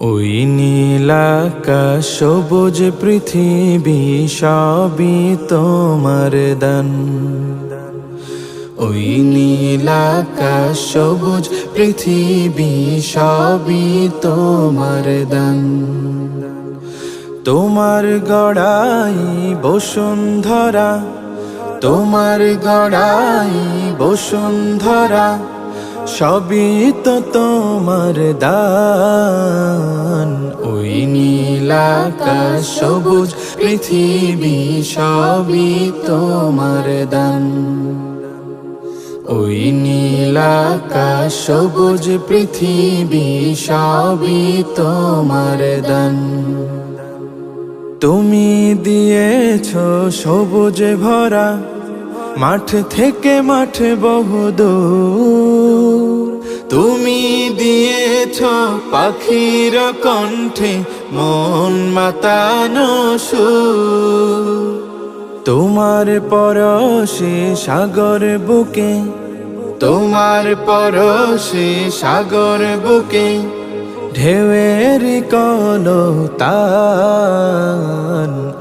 ওই নীলাকা সবুজ পৃথিবী, সবই তোমার দান। ওই নীলাকা সবুজ পৃথিবী, সবই তোমার দান। তোমার গড়াই বসুন্ধরা, তোমার গড়াই বসুন্ধরা সবই তো তোমার দান। ওই নীলাকা সবুজ পৃথিবী, সবই তোমার দান। ওই নীলাকা সবুজ পৃথিবী, সবই তোমার দান। তুমি দিয়েছ সবুজ ভরা, মাঠ থেকে মাঠ বহুদূর। তুমি দিয়েছ পাখির কণ্ঠে মন মাতানো তোমার পরশে সাগর বুকে, তোমার পরশে সাগর বুকে, ঢেউয়ের কলতান,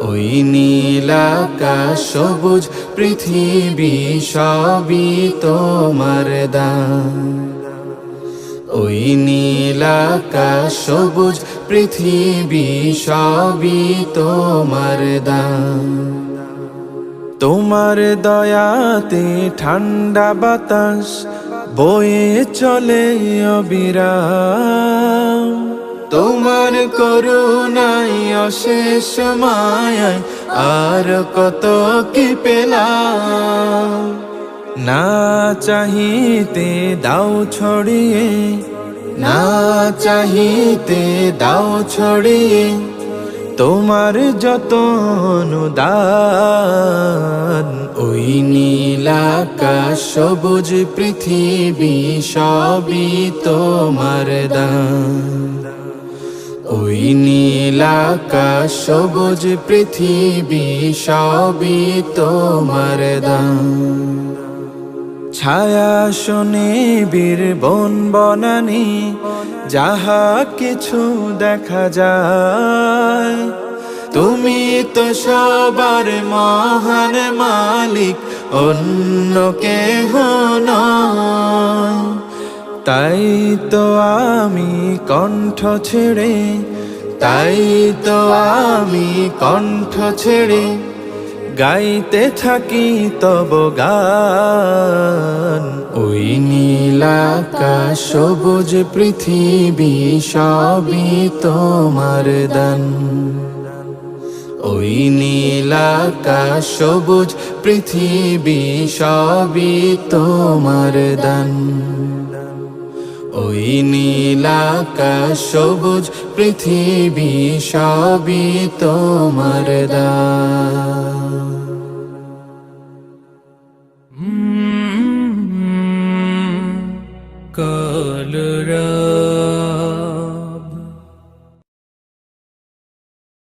ওই নীলাকা সবুজ পৃথিবী সবই তোমার দান। ওই নীলাকা সবুজ পৃথিবী সবই তোমার দান। তোমার দয়াতে ঠান্ডা বাতাস বয়ে চলে অবিরাম। তোমার করুণাই অশেষ মায়ায় আর কত কি পেলাম। না চাহিতে দাও ছড়িয়ে, না চাহিতে দাও ছড়িয়ে তোমার যত অনুদান ওই নীলাকা সবুজ পৃথিবী, সবই তোমার দান। ওই নীলাকা সবুজ পৃথিবী, সবই তোমার দান। ছায়া শোনে বীর বন বনানি, যাহা কিছু দেখা যায়। তুমি তো সবার মহান মালিক, অন্য কেহ নয়। তাই তো আমি কণ্ঠ ছেড়ে, তাই তো আমি কণ্ঠ ছেড়ে গাইতে থাকি তব গান। ওই নীলাকা সবুজ পৃথিবী, সবই তোমার দান। ওই নীলাকা সবুজ পৃথিবী, সবই তোমার দান। ওই নীলাকা সবুজ পৃথিবী, সবই তোমার দান। kalra